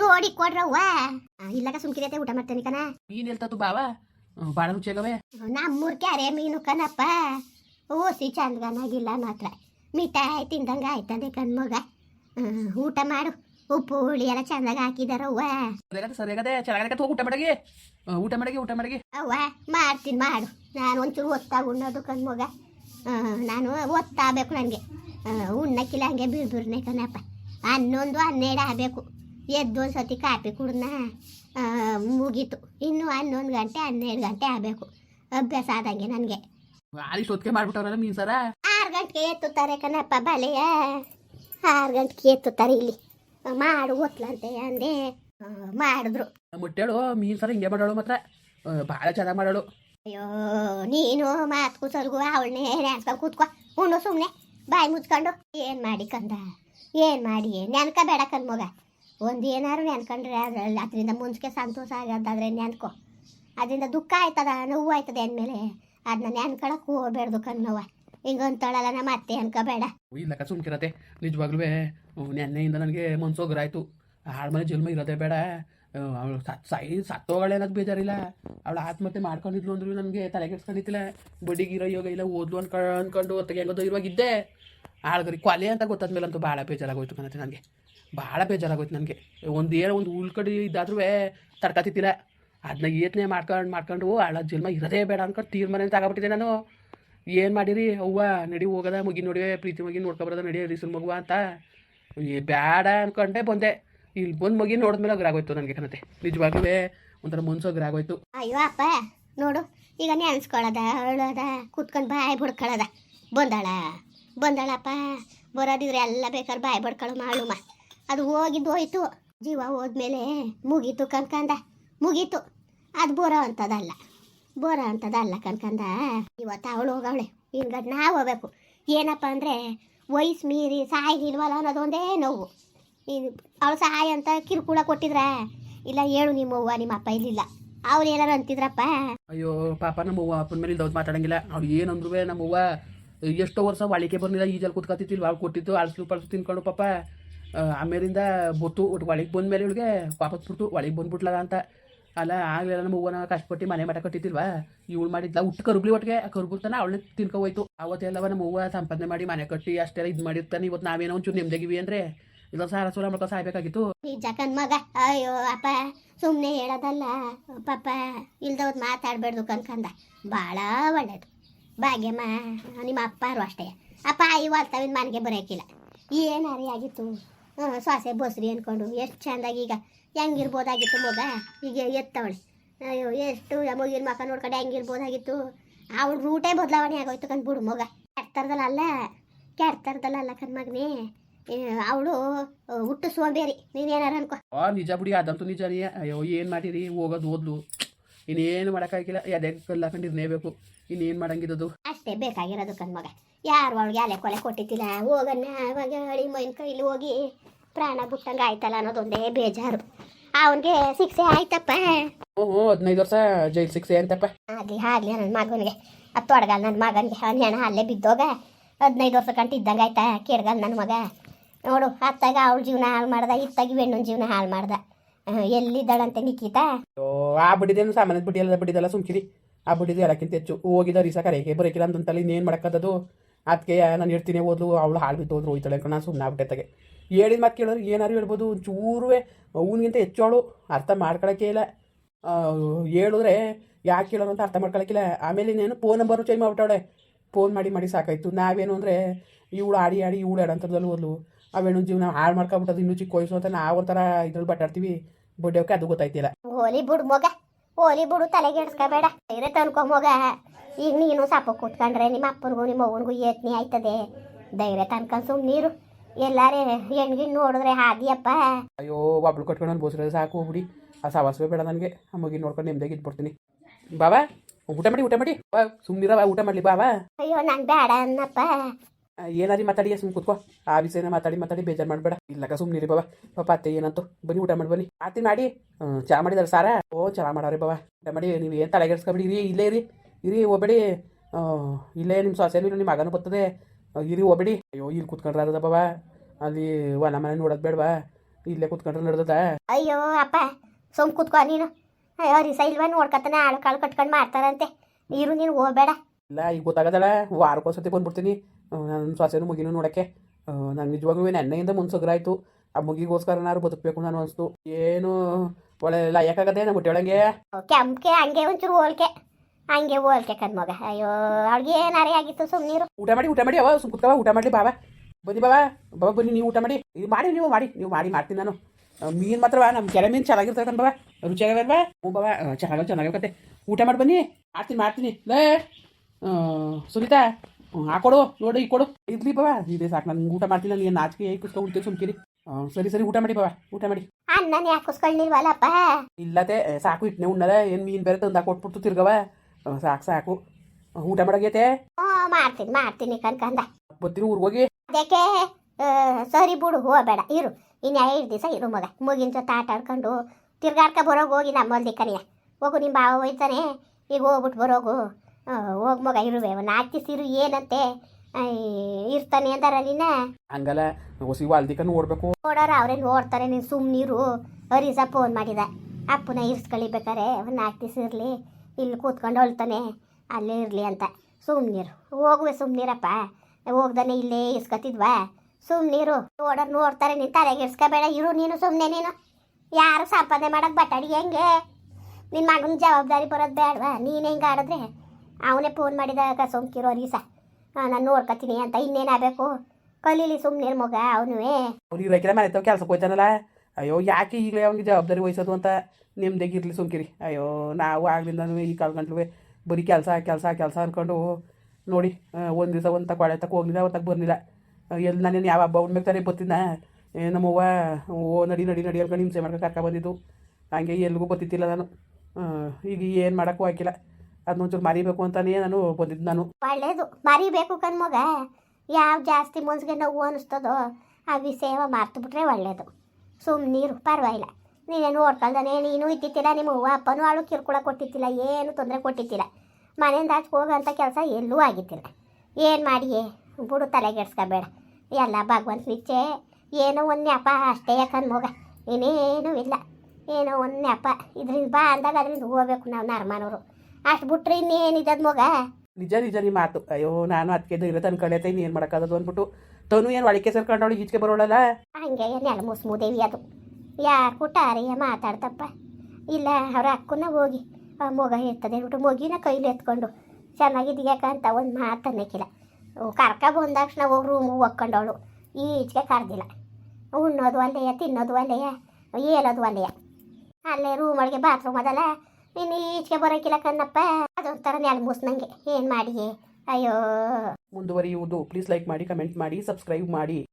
ನೋಡಿ ಕೊಡ್ರವ್ವ. ಇಲ್ಲಕ ಸುಮ್ಕಿರತೆ ಊಟ ಮಾಡ್ತೇನೆ ಕಣ. ಮೀನ್ ಎಲ್ತತ್ತು ಬಾವ? ಬಾಳ ರುಚಿಯಾಗವೆ. ನಮ್ಮೂರ್ ಕ್ಯಾರೆ ಮೀನು ಕಣಪ್ಪ. ಓಸಿ ಚಂದ್ಗನಾಗಿಲ್ಲ ಮಾತ್ರ. ಮಿಠಾಯಿ ತಿಂದಂಗ ಆಯ್ತದೆ ಕಣ್ಮಗ. ಊಟ ಮಾಡು. ಉಪ್ಪು ಹುಳಿ ಎಲ್ಲ ಚಂದಾಗ ಹಾಕಿದಾರವ್ವ. ಸರಿಯಾಗದೆ ಚೆನ್ನಾಗದೆ ಊಟ ಮಾಡಗಿ. ಊಟ ಮಾಡಗಿ ಊಟ ಮಾಡಗಿ. ಅವ್ವ ಮಾಡ್ತೀನಿ ಮಾಡು. ನಾನು ಒಂಚೂರು ಒತ್ತಾಗ ಉಣ್ಣೋದು ಕಣ್ಮಗ. ನಾನು ಒತ್ತಾಗಬೇಕು ನನಗೆ ಉಣ್ಣಕ್ಕಿಲ್ಲ ಹಂಗೆ ಬಿರ್ಬಿರ್ನೆ ಕಣಪ್ಪ. ಹನ್ನೊಂದು ಹನ್ನೆರಡು ಆಗಬೇಕು. ಎದ್ದು ಒಂದ್ಸತಿ ಕಾಪಿ ಕುಡ್ದ ಮುಗೀತು. ಇನ್ನು ಹನ್ನೊಂದು ಗಂಟೆ ಹನ್ನೆರಡು ಗಂಟೆ ಆಗಬೇಕು. ಅಭ್ಯಾಸ ಆದಂಗೆ ನನಗೆ. ಅಲ್ಲಿ ಇಷ್ಟೊತ್ತಿಗೆ ಮಾಡ್ಬಿಟ್ಟವ್ರಲ್ಲ ಮೀನು ಸರ? ಆರು ಗಂಟೆಗೆ ಎತ್ತುತ್ತಾರೆ ಕಣಪ್ಪ ಬಲೆಯ. ಆರು ಗಂಟೆಗೆ ಎತ್ತುತ್ತಾರೆ ಇಲ್ಲಿ. ಮಾಡು ಒತ್ಲಂತೆ ಅಂದೆ. ಮಾಡಿದ್ರು. ಮುಟ್ಟೇಳು ಮೀನು ಸರ ಹಿಂಗೆ ಮಾಡೋಳು ಮಾತ್ರ. ಭಾಳ ಚೆನ್ನಾಗಿ ಮಾಡೋಳು. ಅಯ್ಯೋ ನೀನು ಮಾತು ಕೂಸಲ್ಗು ಅವಳನ್ನೇ ನೆನ್ಸ್ಕೊಂಡು ಕೂತ್ಕೊ. ಉಣ್ಣು ಸುಮ್ಮನೆ ಬಾಯಿ ಮುಚ್ಕೊಂಡು ಏನು ಮಾಡಿ ಕಂದ? ಏನು ಮಾಡಿ? ನೆನ್ಕ ಬೇಡ ಕಣ್ಮಗ. ಒಂದು ಏನಾರು ನೆನ್ಕೊಂಡ್ರೆ ಅದ್ರಲ್ಲಿ ಅದರಿಂದ ಮುಂಚೆ ಸಂತೋಷ ಆಗೋದಾದ್ರೆ ನೆನ್ಕೊ. ಅದರಿಂದ ದುಃಖ ಆಯ್ತದ? ನೋವು ಆಯ್ತದೆ ಅಂದಮೇಲೆ ಅದನ್ನ ನೆನ್ಕೊಳಕ್ಕೆ ಹೋಗ್ಬೇಡ್ದು ಕಣ್ಣವ ಹಿಂಗಂತಾಳಲ್ಲ ನಮ್ಮ ಅತ್ತೆ ಅನ್ಕೋಬೇಡ. ಇಲ್ಲಕ್ಕ ಸುಮ್ಕಿರತ್ತೆ ನಿಜವಾಗ್ಲೂ ನೆನ್ನೆಯಿಂದ ನನಗೆ ಮನ್ಸೋಗ್ರಾಯ್ತು. ಹಾಳು ಮನೆ ಜನ್ಮ ಇರೋದೇ ಬೇಡ. ಅವಳು ಸತ್ ಸೈ, ಸತ್ತೋಗಳೇ ಅನ್ನೋದು ಬೇಜಾರಿಲ್ಲ. ಅವಳು ಆತ್ಮಹತ್ಯೆ ಮಾಡ್ಕೊಂಡಿದ್ಲು ಅಂದ್ರೂ ನನಗೆ ತಲೆ ಕೆಡ್ಸ್ಕೊಂಡಿದ್ದಿಲ್ಲ. ಬಡ್ಡಿಗೆ ಇರೋ ಯೋಗ ಇಲ್ಲ, ಓದ್ಲು ಅನ್ಕ, ಅನ್ಕೊಂಡು ಹೊತ್ತಿಗೆ ಹೆಂಗೋದು ಇರುವಾಗಿದ್ದೆ ಆಳ್ಗರಿ ಕೊಲೆ ಅಂತ ಗೊತ್ತಾದ್ಮೇಲೆ ಅಂತೂ ಭಾಳ ಬೇಜಾರಾಗೋಯ್ತು ಕಣತ್ತೆ ನನಗೆ. ಭಾಳ ಬೇಜಾರಾಗೋಯ್ತು ನನಗೆ. ಒಂದು ಏನೋ ಒಂದು ಉಳ್ಕಡಿ ಇದ್ದಾದ್ರೂ ತಡ್ಕತಿತ್ತಿಲ್ಲ ಅದನ್ನ ಏತ್ನೇ ಮಾಡ್ಕೊಂಡು ಮಾಡ್ಕೊಂಡು ಆಳ ಜನ್ಮ ಇರೋದೇ ಬೇಡ ಅನ್ಕೊಂಡು ತೀರ್ಮಾನ ತಗೊಬಿಟ್ಟಿದ್ದೆ ನಾನು. ಏನು ಮಾಡಿರಿ? ಅವ್ವ, ನಡಿ ಹೋಗದ, ಮುಗಿ ನೋಡಿವೆ ಪ್ರೀತಿ ಮಗಿ ನೋಡ್ಕೊಬರೋದ ನಡಿ ರೀಸಲ್ ಮಗುವ ಅಂತ. ಏ ಬೇಡ ಅನ್ಕೊಂಡೆ ಬಂದೆ. ಇಲ್ಲಿ ಬಂದು ಮಗಿ ನೋಡಿದ್ಮೇಲೆ ಅಗ್ರಾಗೋಯ್ತು ನನಗೆ ಕಣತೆ ನಿಜವಾಗ್ಲೂ ಒಂಥರ ಮನ್ಸು ಆಗೋಯ್ತು. ಅಯ್ಯೋ ಅಪ್ಪ, ನೋಡು, ಈಗ ನೀ ಅನ್ಸ್ಕೊಳ್ಳೋದ ಅಳೋದ ಕುತ್ಕೊಂಡು ಬಾಯಿ ಬಡ್ಕೊಳ್ಳೋದ ಬಂದಾಳ, ಬಂದಾಳಪ್ಪ, ಬರೋದಿದ್ರೆ ಎಲ್ಲ ಬೇಕಾದ್ರೆ ಬಾಯಿ ಬಡ್ಕೊಳ್ಳೋ ಮಾಳುಮ ಅದು ಹೋಗಿದ್ದು ಹೋಯ್ತು. ಜೀವ ಹೋದ್ಮೇಲೆ ಮುಗೀತು ಕನ್ಕಂದ. ಮುಗೀತು. ಅದು ಬೋರ ಅಂತದಲ್ಲ. ಬೋರ ಅಂತದಲ್ಲ ಕನ್ಕಂದ. ಇವತ್ತು ಅವಳು ಹೋಗವಳೆ. ಹಿಂಗದ್ ನಾವು ಹೋಗ್ಬೇಕು. ಏನಪ್ಪ ಅಂದರೆ ವಯಸ್ಸು ಮೀರಿ ಸಾಯಿಲ್ವಲ್ಲ ಅನ್ನೋದೊಂದೇ ನೋವು. ಅವಳು ಸಹಾಯ ಅಂತ ಕಿರುಕುಳ ಕೊಟ್ಟಿದ್ರ? ಇಲ್ಲ ಹೇಳು ನಿಮ್ಮ ಅವ್ವ ನಿಮ್ಮ ಅಪ್ಪ ಇಲ್ಲಿಲ್ಲ. ಅವ್ರು ಏನಾರು ಅಂತಿದ್ರಪ್ಪ? ಅಯ್ಯೋ, ಪಾಪ ನಮ್ಮ ಅವ್ವ ಅಪ್ಪನ ಮೇಲೆ ಇಲ್ದವ್ದು ಮಾತಾಡಂಗಿಲ್ಲ. ಅವ್ರು ಏನಂದ್ರು ನಮ್ಮ ಅವ್ವ ಎಷ್ಟೋ ವರ್ಷ ಒಳಿಕೆ ಬರ್ಲಿಲ್ಲ ಈಜಲ್ಲಿ ಇಲ್ಲಿ ಅವ್ಳು ಕೊಟ್ಟಿತ್ತು ಅಳಸು ಪಳಸು ತಿನ್ಕೊಂಡು ಪಾಪ. ಆಮೇಲಿಂದ ಬೊತ್ತು ಒಳಗೆ ಬಂದ್ಮೇಲೆ ಇವಳಿಗೆ ವಾಪಸ್ ಬಿಡ್ತು ಒಳಗೆ ಬಂದ್ಬಿಟ್ಲದ ಅಂತ. ಅಲ್ಲ ಆಗಲಿಲ್ಲ ನಮ್ಮ ಹೂವನ ಕಷ್ಟಪಟ್ಟು ಮನೆ ಮಠ ಕಟ್ಟಿದ್ದಿಲ್ವಾ? ಇವಳು ಮಾಡಿದ್ಲ, ಉಟ್ಟು ಕರುಬ್ಲಿ ಒಟ್ಟಿಗೆ ಕರುಬುರ್ತಾನೆ ಅವಳನ್ನ ತಿನ್ಕೊ ಹೋಯ್ತು ಅವತ್ತೆಲ್ಲವ ನಮ್ಮ ಅವ್ವ ಸಂಪಾದನೆ ಮಾಡಿ ಮನೆ ಕಟ್ಟಿ ಅಷ್ಟೆಲ್ಲ ಇದು ಮಾಡಿರ್ತಾನೆ. ಇವತ್ತು ನಾವೇನೋ ಒಂಚೂರು ನೆಮ್ಮದಿಗಿವಿ ಅಂದರೆ ಇಲ್ಲ ಸಾರ ಸೂರ ಮಾಡ್ಕೊ ಸಾಯ್ಬೇಕಾಗಿತ್ತು. ಜಕನ್ ಮಗ, ಅಯ್ಯೋ, ಅಪ್ಪ ಸುಮ್ಮನೆ ಹೇಳೋದಲ್ಲ. ಪಾಪ ಇಲ್ದವ್ದು ಮಾತಾಡಬೇಡ್ದು ಕನ್ಕಂದ. ಭಾಳ ಒಳ್ಳೇದು. ಭಾಗ್ಯಮ್ಮ, ನಿಮ್ಮ ಅಪ್ಪಾರು ಅಷ್ಟೇ. ಅಪ್ಪ ಇವತ್ತವಿನ ಮನೆಗೆ ಬರೋಕ್ಕಿಲ್ಲ ಏನಾರಿ ಆಗಿತ್ತು ಸೊಸೆ ಬಸ್ರಿ ಅನ್ಕೊಂಡು. ಎಷ್ಟು ಚಂದಾಗಿ ಈಗ ಹೆಂಗಿರ್ಬೋದಾಗಿತ್ತು ಮಗ? ಈಗ ಎತ್ತವಳೆ. ಅಯ್ಯೋ, ಎಷ್ಟು ಮಗಿನ ಮಕ್ಕ ನೋಡ್ಕೊಂಡು ಹೆಂಗಿರ್ಬೋದಾಗಿತ್ತು. ಅವಳ ರೂಟೇ ಬದಲಾವಣೆ ಆಗೋಯ್ತು ಕಂದ್ಬಿಡು ಮಗ. ಕೆಡ್ತಾರ್ದಲ್ಲ ಅಲ್ಲ ಕೆಡ್ತಾರ್ದಲ್ಲ ಅಲ್ಲ ಕಣ್ಮಗನೇ ಅವಳು ಹುಟ್ಟು ಸೋಂಬೇರಿ ನೀನೇನಾರ ಅನ್ಕೋ. ನಿಜ ಬಿಡಿ, ಅದಂತೂ ನಿಜ ರೀ. ಅಯ್ಯೋ, ಏನು ಮಾಡಿರಿ? ಹೋಗೋದು ಓದ್ಲು ಇನ್ನೇನು ಮಾಡೋಕ್ಕಾಗಿಲ್ಲ. ಎದೆ ಕಲ್ಲು ಹಾಕೊಂಡಿರ್ನೇಬೇಕು ಇನ್ನೇನು ಮಾಡಂಗಿದ್ದು? ಅಷ್ಟೇ ಬೇಕಾಗಿರೋದು ಕಣ್ಮಗ ಯಾರು ಅವಳಿಗೆ ಅಲೆ ಕೊಲೆ ಕೊಟ್ಟಿದ್ದಿಲ್ಲ ಹೋಗನ್ನ ಅವಾಗ ಹಳಿ ಮೈನ್ ಕೈಲಿ ಹೋಗಿ ಪ್ರಾಣ ಬಿಟ್ಟಂಗೆ ಆಯ್ತಲ್ಲ ಅನ್ನೋದೊಂದೇ ಬೇಜಾರು. ಅವನಿಗೆ ಶಿಕ್ಷೆ ಆಯ್ತಪ್ಪ. ಓಹೋ ಹದಿನೈದು ವರ್ಷ ಜೈಲ್ ಶಿಕ್ಷೆ ಅಂತಪ್ಪ ಆಗ್ಲಿ ಆಗ್ಲಿ ನನ್ನ ಮಗನಿಗೆ. ಹತ್ತೊಡಗಲ್ ನನ್ನ ಮಗನಿಗೆ. ಅವನ ಹೆಣ ಅಲ್ಲೇ ಬಿದ್ದೋಗ ಹದಿನೈದು ವರ್ಷ ಕಂಡು ಇದ್ದಂಗೆ ಆಯ್ತಾ? ಕೇಳ್ಗಲ್ ನನ್ನ ಮಗ. ನೋಡು ಅತ್ತಾಗ ಅವಳ ಜೀವನ ಹಾಳು ಮಾಡ್ದ ಇತ್ತಾಗಿ ಹೆಣ್ಣನ ಜೀವನ ಹಾಳು ಮಾಡ್ದ. ಎಲ್ಲಿದ್ದಾಳಂತೆ ನಿಖಿತಾ? ಆ ಬಿಡಿದೇನು ಸಾಮಾನ್ಯ ಬಿಡಿ ಎಲ್ಲ ಬಿಡಿದೆಲ್ಲ ಸುಮ್ಕಿರಿ. ಆ ಬಿಡಿದು ಎಲ್ಲಕ್ಕಿಂತ ಹೆಚ್ಚು ಹೋಗಿದ ರೀಸ ಕರೆಗೆ ಬರೋಕಿಲ್ಲ ಅಂತಂತಲ್ಲಿ ಇನ್ನೇನು ಮಾಡಕ್ಕದ್ದು ಅದಕ್ಕೆ ನಾನು ಹೇಳ್ತೀನಿ ಓದ್ಲು, ಅವಳು ಹಾಳು ಬಿದ್ದು ಹೋದ್ರು, ಹೋಯ್ತಾಳೆ ಅಂತ ನಾನು ಸುಮ್ಮನೆ ಆಗ್ಬಿಟ್ಟೈತೆ ಹೇಳಿದ ಮಾತು ಕೇಳೋರು ಏನಾರು ಹೇಳ್ಬೋದು ಚೂರುವೆ ಅವನಿಗಿಂತ ಹೆಚ್ಚು ಅವಳು, ಅರ್ಥ ಮಾಡ್ಕೊಳಕ್ಕೆ ಇಲ್ಲ. ಹೇಳಿದ್ರೆ ಯಾಕೆ ಕೇಳೋರು ಅಂತ ಅರ್ಥ ಮಾಡ್ಕೊಳಕ್ಕಿಲ್ಲ ಆಮೇಲೆ ಇನ್ನೇನು, ಫೋನ್ ನಂಬರು ಚೇಂಜ್ ಮಾಡ್ಬಿಟ್ಟವಳೆ ಫೋನ್ ಮಾಡಿ ಮಾಡಿ ಸಾಕಾಯ್ತು. ನಾವೇನು ಅಂದರೆ, ಇವಳು ಆಡಿ ಆಡಿ, ಇವಳು ಆಡಂಥದ್ದಲ್ಲಿ ಓದ್ಲು. ಅವೇನು ಜೀವನ ಹಾಳು ಮಾಡ್ಕೊಬಿಟ್ಟದು ಇನ್ನೂ ಚಿಕ್ಕ ವಯಸ್ಸು ಅಂತ ನಾವು ಒಂಥರ ಇದ್ರಲ್ಲಿ ಬಟ್ಟಾಡ್ತೀವಿ ಬಡ್ಡೆವಕ್ಕೆ ಅದು ಗೊತ್ತಾಯ್ತಿಲ್ಲ. ಹೋಲಿ ಬಿಡು ಮಗ ಹೋಲಿ ಬಿಡು ತಲೆಗೆ ಬೇರೆ ತನ್ಕೊ ಮಗ ಈಗ ನೀನು ಸಾಪ ಕೂತ್ಕೊಂಡ್ರೆ ನಿಮ್ಮ ಅಪ್ಪನಿಗೂ ನಿಮ್ಮ ಅವನಿಗೂ ಏತ್ನಿ ಆಯ್ತದೆ. ಧೈರ್ಯ ತನ್ಕ ಸುಮ್ ನೀರು ಎಲ್ಲಾರೇ ಹೆಣ್ಗಿನ್ ನೋಡಿದ್ರೆ ಹಾದಿಯಪ್ಪ ಅಯ್ಯೋ ಒಬ್ಳು ಕಟ್ಕೊಂಡು ಒಂದು ಬೋಸ್ರೆ ಸಾಕು ಹೋಗ್ಬಿಡಿ. ಆ ಸವಾಸವೇ ಬೇಡ ನನಗೆ. ಆ ಮಗಿ ನೋಡ್ಕೊಂಡು ನಿಮ್ದಾಗಿ ಇದ್ಬಿಡ್ತೀನಿ. ಬಾಬಾ ಊಟ ಮಾಡಿ ಊಟ ಮಾಡಿ. ಬಾ ಸುಮ್ಮನಿರವ ಊಟ ಮಾಡಲಿ ಬಾವಾ. ಅಯ್ಯೋ ನಂಗೆ ಬೇಡ ಅನ್ನಪ್ಪ. ಏನಾರಿ ಮಾತಾಡಿ ಸುಮ್ಮನೆ ಕೂತ್ಕೋ. ಆ ವಿಷಯನ ಮಾತಾಡಿ ಮಾತಾಡಿ, ಬೇಜಾರು ಮಾಡಬೇಡ. ಇಲ್ಲಕ ಸುಮ್ಮನಿರಿ ಬಾಬಾ ಪಾಪ ಅತ್ತೆ ಏನಂತು? ಬನ್ನಿ, ಊಟ ಮಾಡಿ, ಬನ್ನಿ. ಆತಿ ಮಾಡಿ. ಚಾ ಮಾಡಿದಾರ ಸಾರ? ಓ, ಚಾ ಮಾಡಾರಿ ಬಾಬಾ ಊಟ ಮಾಡಿ, ನೀವು ಏನು ತಲೆಗೆಡ್ಸ್ಕೊಬಿಡಿ ಇರಿ, ಇಲ್ಲೇ ಇರಿ. ಇರಿ, ಹೋಗ್ಬೇಡಿ. ಇಲ್ಲೇ ನಿಮ್ಮ ಸೊಸೆನೂ ನಿಮ್ಮ ಮಗನೂ ಬರ್ತದೆ. ಇರಿ, ಹೋಗ್ಬೇಡಿ. ಅಯ್ಯೋ, ಇಲ್ಲಿ ಕೂತ್ಕೊಂಡ್ರೆ ಅದ ಬಾಬಾ ಅಲ್ಲಿ ಹೊಲ ಮನೆ ನೋಡೋದು ಬೇಡವಾ? ಇಲ್ಲೇ ಕೂತ್ಕೊಂಡ್ರೆ ನಡೆದದ? ಅಯ್ಯೋ, ಅಪ್ಪ ಸುಮ್ ಕೂತ್ಕೊ ನೀನು. ಅಯ್ಯೋ ರೀ ಇಲ್ವಾ ನೋಡ್ಕತ್ತಾನೆ ಆಳು ಕಾಳು ಕಟ್ಕೊಂಡು ಮಾಡ್ತಾರಂತೆ. ನೀರು ನೀನು ಹೋಗ್ಬೇಡ. ಇಲ್ಲ ಈಗ ಗೊತ್ತಾಗದಲ್ಲ ವಾರಕ್ಕೊಂದ್ಸತಿ ಬಂದ್ಬಿಡ್ತೀನಿ. ನನ್ನ ಸೊಸೆನೂ ಮುಗಿನೂ ನೋಡೋಕ್ಕೆ. ನಂಗೆ ನಿಜವಾಗ್ಲೂ ನೆನ್ನೆಯಿಂದ ಮುನ್ಸಗ್ರಾಯ್ತು ಆ ಮುಗಿಗೋಸ್ಕರ ಮುಗಿಗೋಸ್ಕರನಾರು ಬದುಕಬೇಕು ನಾನು ಅನಿಸ್ತು. ಏನು ಒಳ್ಳೆ ಲಯಕ್ಕಾಗದೆ ನಮ್ಮ ಹೊಟ್ಟೆಯೊಳಗೆ ಕೆಂಪಕ್ಕೆ ಹಂಗೆ ಒಂಚೂರು ಹೋಲ್ಕೆ. ಹಂಗೆ ಹೋಲ್ಕೆ ಕಣ್ಮಗ ಅಯ್ಯೋ ಅವ್ಳಿಗೆ ಏನಾರೇ ಆಗಿತ್ತು ಸುಮ್ಮನೀರು ಊಟ ಮಾಡಿ ಊಟ ಮಾಡಿ ಅವ ಸುಮ್ ಕುತ್ಕವ ಊಟ ಮಾಡಿ ಬಾಬಾ ಬನ್ನಿ ಬಾಬಾ ಬಾಬಾ ಬನ್ನಿ ನೀವು ಊಟ ಮಾಡಿ. ಇದು ಮಾಡಿ ನೀವು ಮಾಡಿ ನೀವು ಮಾಡಿ ಮಾಡ್ತೀನಿ ನಾನು. ಮೀನು ಮಾತ್ರ ನಮ್ಮ ಕೆರೆ ಮೀನು ಚೆನ್ನಾಗಿರ್ತದೆ ಕಣ್ ಬಾಬಾ ರುಚಿಯಾಗಲ್ವಾ ಹ್ಞೂ ಬಾಬಾ ಚೆನ್ನಾಗ ಚೆನ್ನಾಗಿರ್ಕತ್ತೆ ಊಟ ಮಾಡಿ ಬನ್ನಿ. ಮಾಡ್ತೀನಿ ಮಾಡ್ತೀನಿ. ಲೇ ಸುನೀತಾ ಹ್ಞೂ ಹಾಕೊಡು ನೋಡು ಈ ಕೊಡು. ಇದ್ಲಿ ಬಾಬಾ ಇದೆ ಸಾಕು ನಾನು ಊಟ ಮಾಡ್ತೀನಿ ನನಗೆ ನಾಚಿಕೆ ಕುತ್ಕೊಂಡು ಉಳ್ತೀವಿ ಸುಮ್ಕಿರಿ. ಸರಿ ಸರಿ ಊಟ ಮಾಡಿ ಬಾಬಾ ಊಟ ಮಾಡಿ. ನಾನು ಯಾಕೆ ಕುಸ್ಕೊಳ್ಳಿಲ್ವಲ್ಲಪ್ಪ ಇಲ್ಲತೆ ಸಾಕು ಇಟ್ನೆ ಉಣ್ಣದ ಏನು ಮೀನು ಬೇರೆ ತಂದು ಕೊಟ್ಬಿಡ್ತು ತಿರ್ಗವ ಸಾಕು ಸಾಕು. ಊಟ ಮಾಡಗೈತೆ. ಮಾಡ್ತೀನಿ ಮಾಡ್ತೀನಿ ಕನ್ಕಂದ ಬರ್ತೀನಿ ಊರಿಗೆ ಹೋಗಿ. ಅದಕ್ಕೆ ಆ, ಸರಿ ಬಿಡು ಹೋಗಬೇಡ ಇರು. ಇನ್ನು ಐದು ದಿವಸ ಇರು ಮಗ. ಮುಗಿನ ಜೊತೆ ಆಟ ಆಡ್ಕೊಂಡು ತಿರ್ಗಾಡ್ಕ ಬರೋಗಿ ಹೋಗಿ ನಮ್ಮ ಕರಿಯ. ಹೋಗು ನಿಮ್ಮ ಬಾವ ಹೋಯ್ತಾನೆ. ಈಗ ಹೋಗ್ಬಿಟ್ಟು ಬರೋಗು. ಹೋಗಿ ಮಗ ಇರುವೆ ನಾಚಿಸಿರು ನಾಲ್ಕು ದಿವಸ ಇರು ಏನಂತೆ? ಇರ್ತಾನೆ ಅಂದಾರ ನಿನ್ನ ಹಂಗಲ್ಲ ಹೊಸಿ ವಾಲ್ದಿಕ ನೋಡ್ಬೇಕು. ನೋಡಾರ ಅವರೇ ನೋಡ್ತಾರೆ ನೀನು ಸುಮ್ಮನಿರು ಹರೀಸ ಫೋನ್ ಮಾಡಿದ. ಅಪ್ಪನ ಇರ್ಸ್ಕೊಳಿಬೇಕಾರೆ ಒಂದು ನಾಲ್ಕು ದಿವಸ ಇರಲಿ. ಇಲ್ಲಿ ಕೂತ್ಕೊಂಡು ಹೊಲ್ತಾನೆ. ಅಲ್ಲೇ ಇರಲಿ ಅಂತ. ಸುಮ್ಮನಿರು ಹೋಗುವೆ ಸುಮ್ಮನಿರಪ್ಪ ಹೋಗ್ದಾನೆ ಇಲ್ಲೇ ಇಸ್ಕೊತಿದ್ವಾ? ಸುಮ್ಮನಿರು ನೋಡೋರು ನೋಡ್ತಾರೆ ನೀನು ತಲೆಗೆ ಇರ್ಸ್ಕೋಬೇಡ. ಇರು ನೀನು ಸುಮ್ಮನೆ ನೀನು. ಯಾರು ಸಂಪಾದನೆ ಮಾಡಕ್ಕೆ ಬಟ್ಟಾಡಿ ಹೆಂಗೆ? ನಿನ್ನ ಮಗನ ಜವಾಬ್ದಾರಿ ಬರೋದು ಬೇಡವಾ ನೀನು ಹೆಂಗೆ ಆಡಿದ್ರೆ? ಅವನೇ ಫೋನ್ ಮಾಡಿದಾಗ ಸೋಂಕಿರೋ ಹರೀಸ ನಾನು ನೋಡ್ಕೊತೀನಿ ಅಂತ ಇನ್ನೇನಾಗಬೇಕು ಕಲೀಲಿ ಸುಮ್ಮನೆ ಮಗ, ಅವನುವೇ. ಅವ್ನಿಗೆ ಇರಕ್ಕಿಲ್ಲ ಮನೆ ತಾವ ಕೆಲ್ಸಕ್ಕೆ ಹೋಯ್ತಾನಲ್ಲ. ಅಯ್ಯೋ, ಯಾಕೆ ಈಗಲೇ ಅವ್ನಿಗೆ ಜವಾಬ್ದಾರಿ ವಹಿಸೋದು ಅಂತ? ಇರಲಿ ಸುಮ್ಕಿರಿ ಅಯ್ಯೋ, ನಾವು ಆಗಲಿಂದ ಈ ಕಾಲು ಗಂಟ್ಲು ಬರೀ ಕೆಲಸ ಕೆಲಸ ಕೆಲಸ ಅಂದ್ಕೊಂಡು ನೋಡಿ ಒಂದು ದಿವಸ ಒಂದು ತಗೊಳ್ಳೆ ತಕ್ಕ ಹೋಗ್ಲಿಲ್ಲ ಅವತ್ತಾಗ ಬರ್ಲಿಲ್ಲ. ಎಲ್ಲಿ ನಾನೇನು ಯಾವ ಹಬ್ಬ ಉಣ್ಬೇಕಾರೆ ತಾನೇ ಏ, ನಮ್ಮವ್ವ, ಓ, ನಡಿ ನಡಿ ನಡಿ ಅನ್ಕೊಂಡು ಹಿಂಸೆ ಮಾಡ್ಕೊಂಡು ಕರ್ಕ ಬಂದಿದ್ದು. ಹಂಗೆ ಎಲ್ಲಿಗೂ ಗೊತ್ತಿತ್ತಿಲ್ಲ ನಾನು. ಈಗ ಏನು ಮಾಡೋಕ್ಕೂ ಹಾಕಿಲ್ಲ ಅದನ್ನೊಂಚೂರು ಮರಿಬೇಕು ಅಂತಾನೇ ನಾನು ಬಂದಿದ್ದು ನಾನು. ಒಳ್ಳೇದು, ಮರಿಬೇಕು ಕಣ್ಮಗ. ಯಾವ ಜಾಸ್ತಿ ಮನ್ಸಿಗೆ ನೋವು ಅನಿಸ್ತದೋ ಆ ವಿಷಯವ ಮಾರ್ತು ಬಿಟ್ರೆ ಒಳ್ಳೇದು ಸುಮ್ಮನೀರು ಪರವಾಗಿಲ್ಲ. ನೀನೇನು ನೋಡ್ಕೊಳ್ದಾನೆ, ನೀನು ಇದ್ದಿತ್ತಿಲ್ಲ ನಿಮ್ಮ ಅವ್ವ ಅಪ್ಪನೂ ಅವಳು ಕೊಟ್ಟಿದ್ದಿಲ್ಲ ಕೊಟ್ಟಿತ್ತಿಲ್ಲ ಏನು ತೊಂದರೆ ಕೊಟ್ಟಿತ್ತಿಲ್ಲ ಮನೆಯಿಂದ ಆಚೆ ಹೋಗೋಂಥ ಕೆಲಸ ಎಲ್ಲೂ ಆಗಿತ್ತಿಲ್ಲ ಏನು ಮಾಡಿಯೇ? ಬಿಡು ತಲೆಗೆಡ್ಸ್ಕೊಬೇಡ. ಎಲ್ಲ ಭಗವಂತ ನಿಚ್ಚೆ. ಏನೋ ಒಂದು ನೆಪ ಅಷ್ಟೇ ಕಣ್ಮಗ. ಇನ್ನೇನೂ ಇಲ್ಲ. ಏನೋ ಒಂದು ನೆಪ. ಇದ್ರಿಂದ ಬಾ ಅಂದಾಗ ಅದರಿಂದ ಹೋಗ್ಬೇಕು ನಾವು ನರ್ಮನವರು ಅಷ್ಟು ಬಿಟ್ರೆ ಇನ್ನೇನಿದ್ದದ ಮಗ? ನಿಜ ನಿಜ ನಿಮ್ಮ ಮಾತು. ಅಯ್ಯೋ ನಾನು ಅದಕ್ಕೆ ಧೈರ್ಯ ಏನು ಏನು ಮಾಡೋಕ್ಕಾಗದು ಅಂದ್ಬಿಟ್ಟು. ತನು ಏನು ಒಳಕ್ಕೆ ಸೇರ್ಕೊಂಡವಳು ಈಚೆಗೆ ಬರೋಳಲ್ಲ? ಹಂಗೆ ನೆಲ ಮುಸ್ಮೂದೇವಿ ಅದು. ಯಾರು ಕೊಟ್ಟಾರಿಯ ಮಾತಾಡ್ತಪ್ಪ? ಇಲ್ಲ ಅವ್ರ ಅಕ್ಕನ ಹೋಗಿ ಮಗ ಇರ್ತದೆ ಅಂದ್ಬಿಟ್ಟು ಮಗಿನ ಕೈಲಿ ಎತ್ಕೊಂಡು ಚೆನ್ನಾಗಿದ್ಯಾಕ ಅಂತ ಒಂದು ಮಾತು ಅನ್ನಕ್ಕಿಲ್ಲ ಕರ್ಕ ಬಂದಾಕ್ಷಣ ಹೋಗಿ ರೂಮು ಒಕ್ಕೊಂಡವಳು ಈಚೆಗೆ ಕರೆದಿಲ್ಲ. ಉಣ್ಣೋದು ಅಲ್ಲೆಯ ತಿನ್ನೋದು ಅಲ್ಲೆಯ ಏಲೋದು ಅಲ್ಲೆಯ? ಅಲ್ಲೇ ರೂಮ್ ಒಳಗೆ ಬಾತ್ರೂಮ್ ಅದಲ್ಲ? ಇನ್ನು ಈಚೆಗೆ ಬರೋಕಿಲ್ಲ ಕಣ್ಣಪ್ಪ. ಅದೊಂಥರ ನೆಲ ಮುಸ್ನಂಗೆ. ಏನು ಮಾಡಿ ಅಯ್ಯೋ. ಮುಂದುವರಿಯುವುದು. ಪ್ಲೀಸ್ ಲೈಕ್ ಮಾಡಿ ಕಮೆಂಟ್ ಮಾಡಿ ಸಬ್ಸ್ಕ್ರೈಬ್ ಮಾಡಿ.